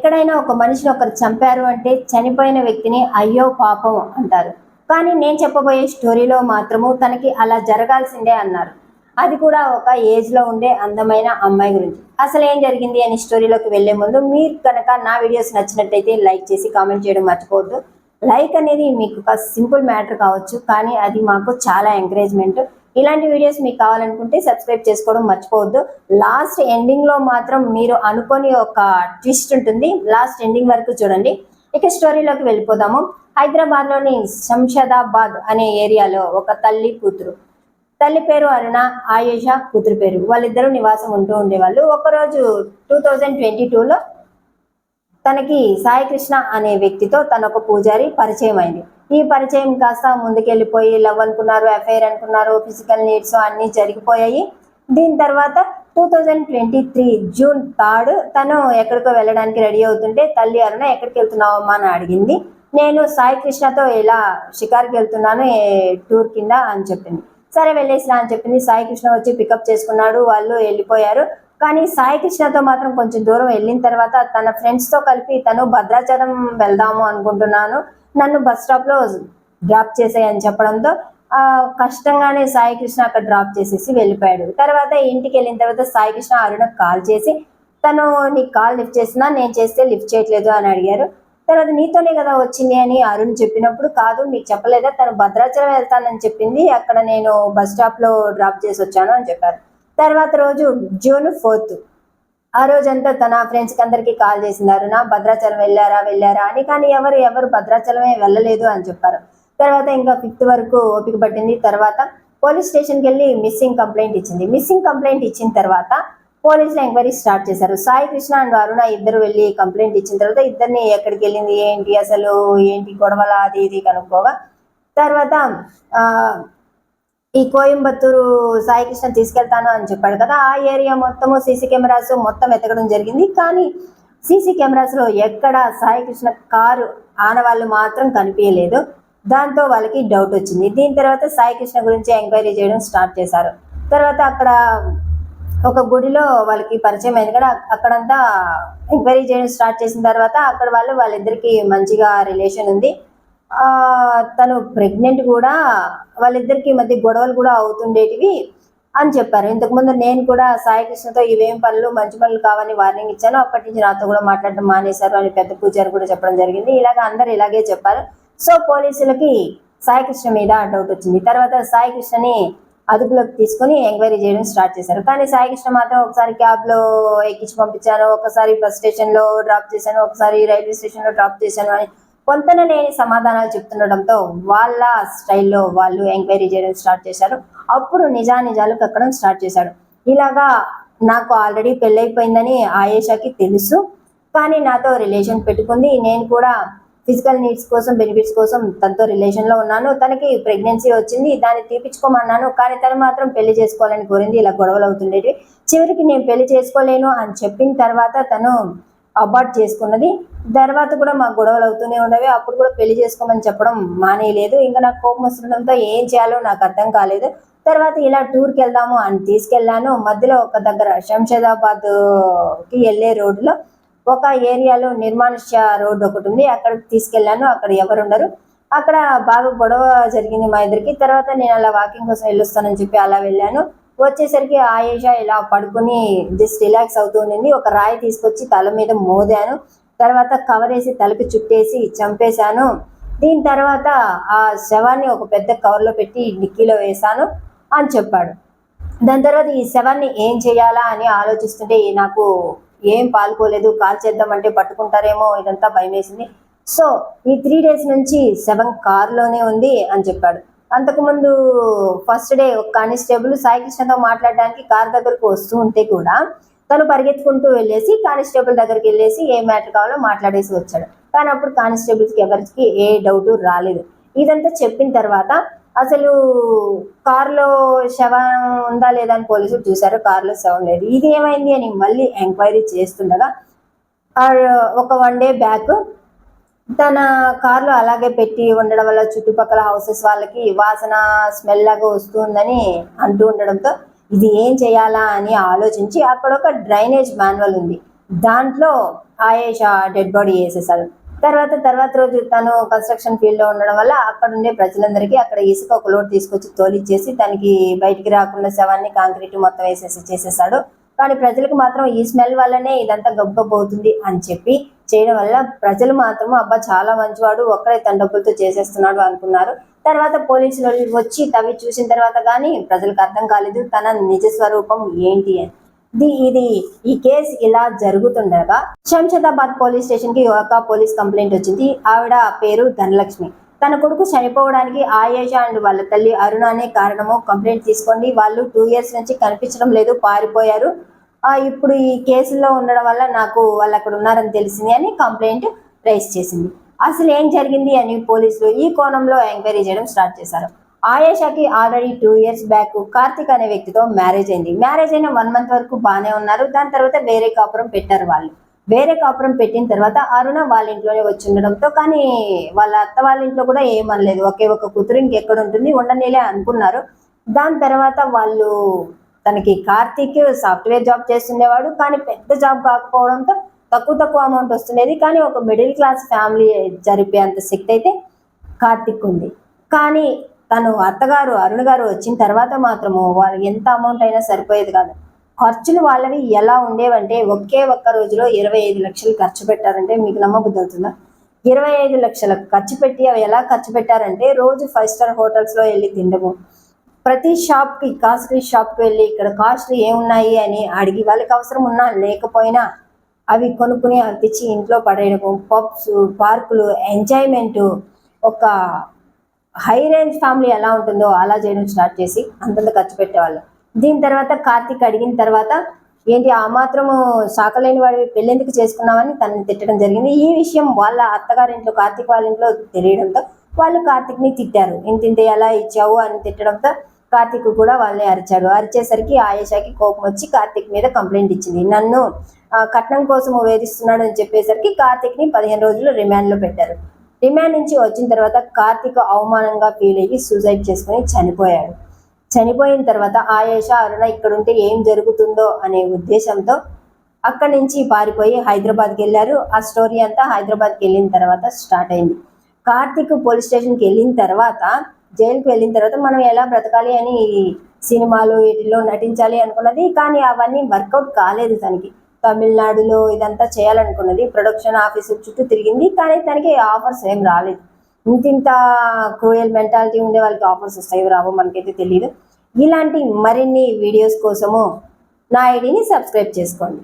ఎక్కడైనా ఒక మనిషిని ఒకరు చంపారు అంటే చనిపోయిన వ్యక్తిని అయ్యో పాపం అంటారు. కానీ నేను చెప్పబోయే స్టోరీలో మాత్రము తనకి అలా జరగాల్సిందే అన్నారు. అది కూడా ఒక ఏజ్లో ఉండే అందమైన అమ్మాయి గురించి. అసలు ఏం జరిగింది అని స్టోరీలోకి వెళ్ళే ముందు మీరు కనుక నా వీడియోస్ నచ్చినట్టయితే లైక్ చేసి కామెంట్ చేయడం మర్చిపోవద్దు. లైక్ అనేది మీకు ఒక సింపుల్ మ్యాటర్ కావచ్చు కానీ అది మాకు చాలా ఎంకరేజ్మెంట్. ఇలాంటి వీడియోస్ మీకు కావాలనుకుంటే సబ్స్క్రైబ్ చేసుకోవడం మర్చిపోవద్దు. లాస్ట్ ఎండింగ్లో మాత్రం మీరు అనుకొని ఒక ట్విస్ట్ ఉంటుంది. లాస్ట్ ఎండింగ్ వరకు చూడండి. ఇక స్టోరీలోకి వెళ్ళిపోదాము. హైదరాబాద్లోని శంషాదాబాద్ అనే ఏరియాలో ఒక తల్లి కూతురు. తల్లి పేరు అరుణ ఆయుష కూతురు పేరు. వాళ్ళిద్దరూ నివాసం ఉంటూ ఉండేవాళ్ళు. ఒకరోజు టూ థౌజండ్ ట్వంటీ టూలో తనకి సాయికృష్ణ అనే వ్యక్తితో తన ఒక పూజారి పరిచయం అయింది. ఈ పరిచయం కాస్త ముందుకెళ్ళిపోయి లవ్ అనుకున్నారు అఫైర్ అనుకున్నారు ఫిజికల్ నీడ్స్ అన్నీ జరిగిపోయాయి. దీని తర్వాత two thousand twenty three June third తను ఎక్కడికో వెళ్ళడానికి రెడీ అవుతుంటే తల్లి అరుణ ఎక్కడికి వెళ్తున్నావమ్మా అని అడిగింది. నేను సాయి కృష్ణతో ఇలా షికార్కి వెళ్తున్నాను ఏ టూర్ కింద? అని చెప్పింది. సరే వెళ్ళేసిరా అని చెప్పింది. సాయి కృష్ణ వచ్చి పికప్ చేసుకున్నాడు. వాళ్ళు వెళ్ళిపోయారు. కానీ సాయి కృష్ణతో మాత్రం కొంచెం దూరం వెళ్ళిన తర్వాత తన ఫ్రెండ్స్తో కలిపి తను భద్రాచలం వెళ్దాము అనుకుంటున్నాను. నన్ను బస్ స్టాప్లో డ్రాప్ చేసేయని చెప్పడంతో ఆ కష్టంగానే సాయి కృష్ణ అక్కడ డ్రాప్ చేసేసి వెళ్ళిపోయాడు. తర్వాత ఇంటికి వెళ్ళిన తర్వాత సాయి కృష్ణ అరుణకు కాల్ చేసి తను నీకు కాల్ లిఫ్ట్ చేసినా నేను చేస్తే లిఫ్ట్ చేయట్లేదు అని అడిగారు. తర్వాత నీతోనే కదా వచ్చింది అని అరుణ్ చెప్పినప్పుడు కాదు మీకు చెప్పలేదా? తను భద్రాచలం వెళ్తానని చెప్పింది అక్కడ నేను బస్ స్టాప్లో డ్రాప్ చేసి వచ్చాను అని చెప్పారు. తర్వాత రోజు జూన్ ఫోర్త్. ఆ రోజంతా తన ఫ్రెండ్స్కి అందరికి కాల్ చేసినారు నా భద్రాచలం వెళ్ళారా వెళ్ళారా? అని. కానీ ఎవరు ఎవరు భద్రాచలమే వెళ్ళలేదు అని చెప్పారు. తర్వాత ఇంకా ఫిఫ్త్ వరకు ఓపిక పట్టింది. తర్వాత పోలీస్ స్టేషన్కి వెళ్ళి మిస్సింగ్ కంప్లైంట్ ఇచ్చింది. మిస్సింగ్ కంప్లైంట్ ఇచ్చిన తర్వాత పోలీసులు ఎంక్వైరీ స్టార్ట్ చేశారు. సాయి కృష్ణ అండ్ అరుణ ఇద్దరు వెళ్ళి కంప్లైంట్ ఇచ్చిన తర్వాత ఇద్దరిని ఎక్కడికి వెళ్ళింది ఏంటి అసలు ఏంటి గొడవల అది ఇది కనుక్కోగా. తర్వాత ఈ కోయంబత్తూరు సాయికృష్ణ తీసుకెళ్తాను అని చెప్పాడు కదా ఆ ఏరియా మొత్తము సీసీ కెమెరాస్ మొత్తం ఎతకడం జరిగింది. కానీ సీసీ కెమెరాస్లో ఎక్కడ సాయికృష్ణ కారు ఆనవాళ్ళు మాత్రం కనిపించలేదు. దాంతో వాళ్ళకి డౌట్ వచ్చింది. దీని తర్వాత సాయికృష్ణ గురించి ఎంక్వైరీ చేయడం స్టార్ట్ చేశారు. తర్వాత అక్కడ ఒక గుడిలో వాళ్ళకి పరిచయం అయింది కదా అక్కడంతా ఎంక్వైరీ చేయడం స్టార్ట్ చేసిన తర్వాత అక్కడ వాళ్ళు వాళ్ళిద్దరికి మంచిగా రిలేషన్ ఉంది. తను ప్రెగ్నెంట్ కూడా వాళ్ళిద్దరికి మధ్య గొడవలు కూడా అవుతుండేటివి అని చెప్పారు. ఇంతకుముందు నేను కూడా సాయి కృష్ణతో ఇవేం పనులు మంచి పనులు కావని వార్నింగ్ ఇచ్చాను. అప్పటి నుంచి నాతో కూడా మాట్లాడడం మానేశారు అని పెద్ద పూజారి కూడా చెప్పడం జరిగింది. ఇలాగ అందరు ఇలాగే చెప్పారు. సో పోలీసులకి సాయి కృష్ణ మీద డౌట్ వచ్చింది. తర్వాత సాయి కృష్ణని అదుపులోకి తీసుకొని ఎంక్వైరీ చేయడం స్టార్ట్ చేశారు. కానీ సాయి కృష్ణ మాత్రం ఒకసారి క్యాబ్లో ఎక్కించి పంపించాను. ఒకసారి బస్ స్టేషన్లో డ్రాప్ చేశాను. ఒకసారి రైల్వే స్టేషన్లో డ్రాప్ చేశాను అని పొంతన లేని సమాధానాలు చెప్తుండడంతో వాళ్ళ స్టైల్లో వాళ్ళు ఎంక్వైరీ చేయడం స్టార్ట్ చేశారు. అప్పుడు నిజానిజాలు కక్కడం స్టార్ట్ చేశాడు. ఇలాగా నాకు ఆల్రెడీ పెళ్ళైపోయిందని ఆయేషాకి తెలుసు కానీ నాతో రిలేషన్ పెట్టుకుంది. నేను కూడా ఫిజికల్ నీడ్స్ కోసం బెనిఫిట్స్ కోసం తనతో రిలేషన్లో ఉన్నాను. తనకి ప్రెగ్నెన్సీ వచ్చింది దాన్ని తీపించుకోమన్నాను కానీ తను మాత్రం పెళ్ళి చేసుకోవాలని కోరింది. ఇలా గొడవలు అవుతుండేవి చివరికి నేను పెళ్ళి చేసుకోలేను అని చెప్పిన తర్వాత తను అబార్ట్ చేసుకున్నది. తర్వాత కూడా మాకు గొడవలు అవుతూనే ఉండేవి. అప్పుడు కూడా పెళ్ళి చేసుకోమని చెప్పడం మానేయలేదు. ఇంకా నాకు కోపం వస్తుండడంతో ఏం చేయాలో నాకు అర్థం కాలేదు. తర్వాత ఇలా టూర్కి వెళ్దాము అని తీసుకెళ్ళాను. మధ్యలో ఒక దగ్గర శంషాదాబాద్కి వెళ్ళే రోడ్డులో ఒక ఏరియాలో నిర్మానుష్య రోడ్ ఒకటి ఉంది. అక్కడికి తీసుకెళ్ళాను. అక్కడ ఎవరు ఉండరు అక్కడ బాగా గొడవ జరిగింది మా ఇద్దరికి. తర్వాత నేను అలా వాకింగ్ కోసం వెళ్ళొస్తానని చెప్పి అలా వెళ్ళాను. వచ్చేసరికి ఆయేష ఇలా పడుకుని జస్ట్ రిలాక్స్ అవుతూ ఉండింది. ఒక రాయి తీసుకొచ్చి తల మీద మోదాను. తర్వాత కవర్ వేసి తలకి చుట్టేసి చంపేశాను. దీని తర్వాత ఆ శవాన్ని ఒక పెద్ద కవర్లో పెట్టి నిక్కీలో వేశాను అని చెప్పాడు. దాని తర్వాత ఈ శవాన్ని ఏం చేయాలా అని ఆలోచిస్తుంటే నాకు ఏం పాల్గొలేదు కాల్ చేద్దామంటే పట్టుకుంటారేమో ఇదంతా భయం వేసింది సో ఈ త్రీ డేస్ నుంచి శవం కారులోనే ఉంది అని చెప్పాడు. అంతకుముందు ఫస్ట్ డే ఒక కానిస్టేబుల్ సాయి కృష్ణతో మాట్లాడడానికి కార్ దగ్గరకు వస్తూ ఉంటే కూడా తను పరిగెత్తుకుంటూ వెళ్ళేసి కానిస్టేబుల్ దగ్గరికి వెళ్ళేసి ఏ మ్యాటర్ కావాలో మాట్లాడేసి వచ్చాడు. కానీ అప్పుడు కానిస్టేబుల్స్కి ఎవరికి ఏ డౌట్ రాలేదు. ఇదంతా చెప్పిన తర్వాత అసలు కారులో శవం ఉందా లేదా అని పోలీసులు చూశారు. కారులో శవం లేదు. ఇది ఏమైంది అని మళ్ళీ ఎంక్వైరీ చేస్తుండగా ఒక వన్ డే బ్యాక్ తన కార్లో అలాగే పెట్టి ఉండడం వల్ల చుట్టుపక్కల హౌసెస్ వాళ్ళకి వాసన స్మెల్ లాగా వస్తుందని అంటూ ఉండడంతో ఇది ఏం చేయాలా అని ఆలోచించి అక్కడ ఒక డ్రైనేజ్ మాన్యువల్ ఉంది. దాంట్లో ఆయేష డెడ్ బాడీ వేసేసాడు తర్వాత తర్వాత రోజు తను కన్స్ట్రక్షన్ ఫీల్డ్లో ఉండడం వల్ల అక్కడ ఉండే ప్రజలందరికీ అక్కడ ఇసుక ఒక లోడ్ తీసుకొచ్చి తోలిచ్చేసి తనకి బయటికి రాకుండా శవాన్ని కాంక్రీట్ మొత్తం వేసేసి చేసేసాడు కానీ ప్రజలకు మాత్రం ఈ స్మెల్ వల్లనే ఇదంతా గబ్బపోతుంది అని చెప్పి చేయడం వల్ల ప్రజలు మాత్రం అబ్బా చాలా మంచివాడు ఒక్కడే తన డబ్బులతో చేసేస్తున్నాడు అనుకున్నారు. తర్వాత పోలీసులు వచ్చి తవ్వి చూసిన తర్వాత కానీ ప్రజలకు అర్థం కాలేదు. తన నిజ స్వరూపం ఏంటి? అని ఇది ఇది ఈ కేసు ఇలా జరుగుతుండగా శంషాదాబాద్ పోలీస్ స్టేషన్కి ఒక పోలీస్ కంప్లైంట్ వచ్చింది. ఆవిడ పేరు ధనలక్ష్మి. తన కొడుకు చనిపోవడానికి ఆయేష అండ్ వాళ్ళ తల్లి అరుణ అనే కారణము కంప్లైంట్ తీసుకోండి. వాళ్ళు టూ ఇయర్స్ నుంచి కనిపించడం లేదు పారిపోయారు. ఇప్పుడు ఈ కేసులో ఉండడం వల్ల నాకు వాళ్ళు అక్కడ ఉన్నారని తెలిసింది అని కంప్లైంట్ రైజ్ చేసింది. అసలు ఏం జరిగింది అని పోలీసులు ఈ కోణంలో ఎంక్వైరీ చేయడం స్టార్ట్ చేశారు. ఆయేషాకి already two years back Karthik అనే వ్యక్తితో మ్యారేజ్ అయింది. మ్యారేజ్ అయిన వన్ మంత్ వరకు బాగానే ఉన్నారు. దాని తర్వాత వేరే కాపురం పెట్టారు వాళ్ళు. వేరే కాపురం పెట్టిన తర్వాత అరుణ వాళ్ళ ఇంట్లోనే వచ్చి ఉండడంతో కానీ వాళ్ళ అత్త వాళ్ళ ఇంట్లో కూడా ఏమనలేదు ఒకే ఒక కూతురు ఇంకెక్కడ ఉంటుంది? ఉండనిలే అనుకున్నారు. దాని తర్వాత వాళ్ళు తనకి కార్తీక్ సాఫ్ట్వేర్ జాబ్ చేస్తుండేవాడు కానీ పెద్ద జాబ్ కాకపోవడంతో తక్కువ తక్కువ అమౌంట్ వస్తుండేది. కానీ ఒక మిడిల్ క్లాస్ ఫ్యామిలీ జరిపేంత శక్తి అయితే కార్తిక్ ఉంది. కానీ తను అత్తగారు అరుణ్ గారు వచ్చిన తర్వాత మాత్రము వాళ్ళకి ఎంత అమౌంట్ అయినా సరిపోయేది కాదు. ఖర్చులు వాళ్ళవి ఎలా ఉండేవంటే ఒకే ఒక్క రోజులో ఇరవై ఐదు లక్షలు ఖర్చు పెట్టారంటే మీకు నమ్మబుద్ధి అవుతుందా? ఇరవై ఐదు లక్షల ఖర్చు పెట్టి అవి ఎలా ఖర్చు పెట్టారంటే రోజు ఫైవ్ స్టార్ హోటల్స్లో వెళ్ళి తినడము ప్రతి షాప్కి కాస్ట్లీ షాప్కి వెళ్ళి ఇక్కడ కాస్ట్లీ ఏమున్నాయి అని అడిగి వాళ్ళకి అవసరం ఉన్నా లేకపోయినా అవి కొనుక్కుని అవి తెచ్చి ఇంట్లో పడేయడం పబ్స్ పార్కులు ఎంజాయ్మెంట్ ఒక హై రేంజ్ ఫ్యామిలీ ఎలా ఉంటుందో అలా చేయడం స్టార్ట్ చేసి అంతంత ఖర్చు పెట్టేవాళ్ళు. దీని తర్వాత కార్తీక్ అడిగిన తర్వాత ఏంటి ఆ మాత్రము సాకలేని వాడివి పెళ్ళెందుకు చేసుకున్నామని తనని తిట్టడం జరిగింది. ఈ విషయం వాళ్ళ అత్తగారింట్లో కార్తీక్ వాళ్ళ ఇంట్లో తెలియడంతో వాళ్ళు కార్తీక్ని తిట్టారు. ఇంత ఇంత ఎలా ఇచ్చావు అని తిట్టడంతో కార్తీక్ కూడా వాళ్ళని అరిచాడు అరిచేసరికి ఆయేషాకి కోపం వచ్చి కార్తిక్ మీద కంప్లైంట్ ఇచ్చింది. నన్ను ఆ, కట్నం కోసం వేధిస్తున్నాడు అని చెప్పేసరికి కార్తిక్ని పదిహేను రోజులు రిమాండ్లో పెట్టారు. రిమాండ్ నుంచి వచ్చిన తర్వాత కార్తీక్ అవమానంగా ఫీల్ అయ్యి సూసైడ్ చేసుకుని చనిపోయాడు. చనిపోయిన తర్వాత ఆయేష అరుణ ఇక్కడ ఉంటే ఏం జరుగుతుందో అనే ఉద్దేశంతో అక్కడి నుంచి పారిపోయి హైదరాబాద్కి వెళ్ళారు. ఆ స్టోరీ అంతా హైదరాబాద్కి వెళ్ళిన తర్వాత స్టార్ట్ అయింది. కార్తీక్ పోలీస్ స్టేషన్కి వెళ్ళిన తర్వాత జైలుకి వెళ్ళిన తర్వాత మనం ఎలా బ్రతకాలి అని సినిమాలు వీటిలో నటించాలి అనుకున్నది. కానీ అవన్నీ వర్కౌట్ కాలేదు తనకి. తమిళనాడులో ఇదంతా చేయాలనుకున్నది. ప్రొడక్షన్ ఆఫీసు చుట్టూ తిరిగింది. కానీ తనకి ఆఫర్స్ ఏం రాలేదు. ఇంత ఇంత క్రూయల్ మెంటాలిటీ ఉండే వాళ్ళకి ఆఫర్స్ వస్తాయి రావో మనకైతే తెలియదు ఇలాంటి మరిన్ని వీడియోస్ కోసము నా ఐడిని సబ్స్క్రైబ్ చేసుకోండి.